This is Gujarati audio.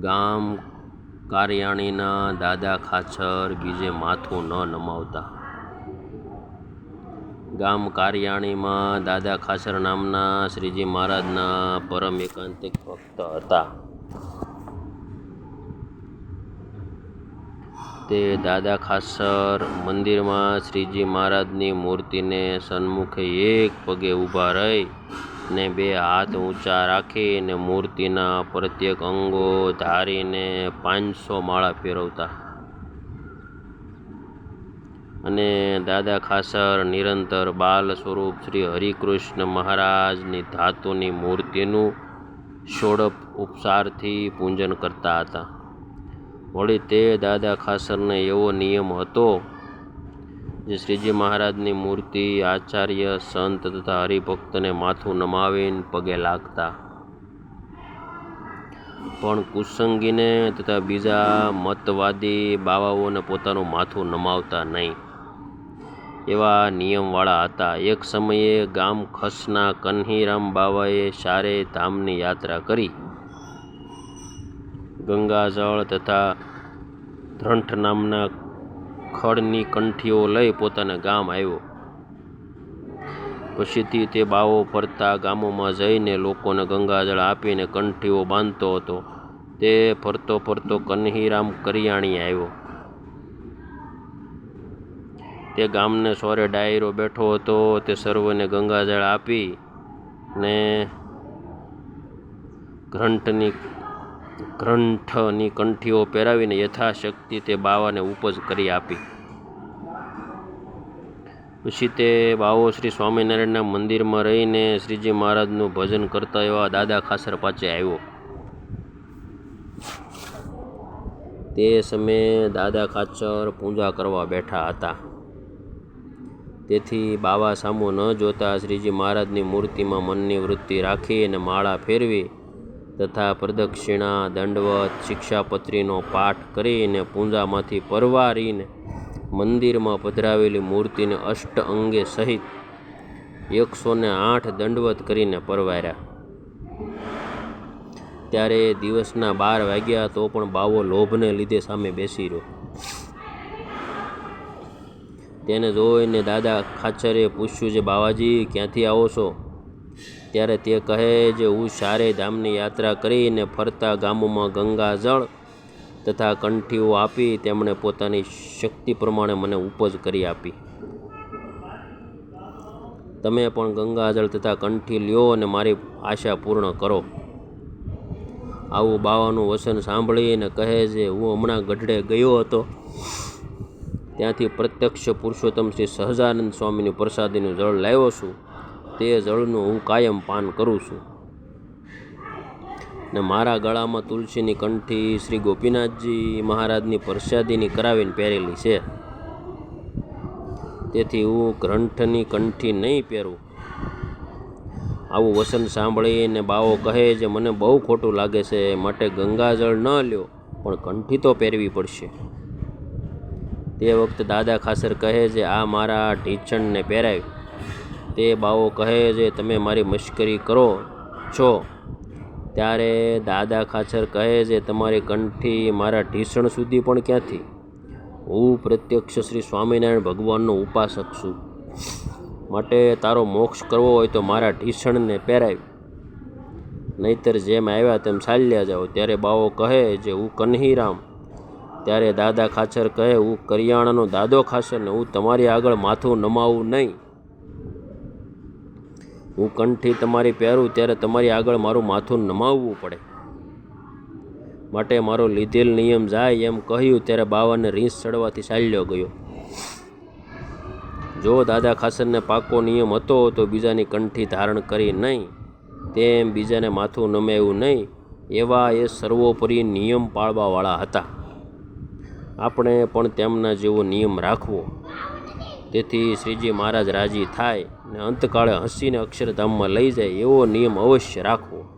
ગામ કારિયાણીના દાદા ખાચર બીજે માથું ન નમાવતા. ગામ કારિયાણીમાં દાદા ખાચર નામના શ્રીજી મહારાજના પરમ એકાંતિક ભક્ત હતા. તે દાદા ખાસર મંદિરમાં શ્રીજી મહારાજની મૂર્તિને સન્મુખે એક પગે ઊભા રહી ને બે હાથ ઊંચા રાખીને મૂર્તિના પ્રત્યેક અંગો ધારીને પાંચસો માળા ફેરવતા. અને દાદા ખાસર નિરંતર બાલ સ્વરૂપ શ્રી હરિકૃષ્ણ મહારાજની ધાતુની મૂર્તિનું ષોડપ ઉપસારથી પૂજન કરતા હતા. વળી તે દાદા ખાસરને એવો નિયમ હતો જે શ્રીજી મહારાજની મૂર્તિ, આચાર્ય, સંત તથા હરિભક્તને માથું નમાવીને પગે લાગતા. પણ કુસંગીને તથા બીજા મતવાદી બાવાઓને પોતાનું માથું નમાવતા નહીં. એવા નિયમવાળા હતા. એક સમયે ગામ ખસના કન્હીરામ બાવાએ સારે ધામની યાત્રા કરી. ગંગાજળ તથા ધ્રંઠ નામના ખડની કંઠીઓ લઈ પોતાના ગામ આવ્યો. પછીથી તે બાવો ફરતા ગામોમાં જઈને લોકોને ગંગાજળ આપીને કંઠીઓ બાંધતો હતો. તે ફરતો ફરતો કન્હીરામ કરિયાણી આવ્યો. તે ગામને સોરે ડાયરો બેઠો હતો, તે સર્વને ગંગાજળ આપી ને ગ્રંથની ગ્રંથની કંઠીઓ પહેરાવીને યથાશક્તિ તે બાવાને ઉપજ કરી આપી. પછી તે બાવો શ્રી સ્વામિનારાયણના મંદિરમાં રહીને શ્રીજી મહારાજનું ભજન કરતા એવા દાદા ખાસર પાસે આવ્યો. તે સમયે દાદા ખાચર પૂજા કરવા બેઠા હતા. તેથી બાવા સામું ન જોતા શ્રીજી મહારાજની મૂર્તિમાં મનની વૃત્તિ રાખી અને માળા ફેરવી તથા પ્રદક્ષિણા, દંડવત, શિક્ષાપત્રીનો પાઠ કરીને પૂંજામાંથી પરવારીને મંદિરમાં પધરાવેલી મૂર્તિને અષ્ટ અંગે સહિત એકસો ને આઠ દંડવત કરીને પરવાર્યા. ત્યારે દિવસના બાર વાગ્યા તો પણ બાવો લોભને લીધે સામે બેસી રહ્યો. તેને જોઈને દાદા ખાચરે પૂછ્યું છે બાવાજી, ક્યાંથી આવો છો? ત્યારે તે કહે છે, હું સારે ધામની યાત્રા કરીને ફરતા ગામોમાં ગંગાજળ તથા કંઠીઓ આપી તેમણે પોતાની શક્તિ પ્રમાણે મને ઉપજ કરી આપી. તમે પણ ગંગાજળ તથા કંઠી લ્યો અને મારી આશા પૂર્ણ કરો. આવું બાવાનું વચન સાંભળીને કહે છે, હું હમણાં ગઢડે ગયો હતો. ત્યાંથી પ્રત્યક્ષ પુરુષોત્તમ શ્રી સહજાનંદ સ્વામીની પ્રસાદીનું જળ લાવ્યો છું. તે જળનું હું કાયમ પાન કરું છું. ને મારા ગળામાં તુલસીની કંઠી શ્રી ગોપીનાથજી મહારાજની પ્રસાદીની કરાવીને પહેરેલી છે. તેથી હું ગ્રંથની કંઠી નહીં પહેરું. આવું વસન સાંભળીને બાવો કહે છે, મને બહુ ખોટું લાગે છે, માટે ગંગાજળ ન લ્યો, પણ કંઠી તો પહેરવી પડશે. તે વખતે દાદા ખાસર કહે છે, આ મારા ઢીચણને પહેરાવી તે બાવો કહે છે, તમે મારી મશ્કરી કરો છો. ત્યારે દાદા ખાચર કહે છે, તમારી કંઠી મારા ઢીસણ સુધી પણ ક્યાંથી? હું પ્રત્યક્ષ શ્રી સ્વામિનારાયણ ભગવાનનો ઉપાસક છું. માટે તારો મોક્ષ કરવો હોય તો મારા ઢીસણને પહેરાવી નહીતર જેમ આવ્યા તેમ ચાલ્યા જાઓ. ત્યારે બાવો કહે જે હું કન્હીરામ. ત્યારે દાદા ખાચર કહે, હું કરિયાણાનો દાદો ખાચર ને હું તમારી આગળ માથું નમાવું નહીં. હું કંઠી તમારી પહેરું ત્યારે તમારી આગળ મારું માથું નમાવવું પડે. માટે મારો લીધેલ નિયમ જાય એમ કહ્યું ત્યારે બાવાને રીંસ ચડવાથી ચાલ્યો ગયો. જો દાદા ખાસરને પાકો નિયમ હતો તો બીજાની કંઠી ધારણ કરી નહીં, તેમ બીજાને માથું નમેવું નહીં, એવા એ સર્વોપરી નિયમ પાળવાવાળા હતા. આપણે પણ તેમના જેવો નિયમ રાખવો. તેથી શ્રીજી મહારાજ રાજી થાય ને અંતકાળે હસીને અક્ષરધામમાં લઈ જાય એવો નિયમ અવશ્ય રાખવો.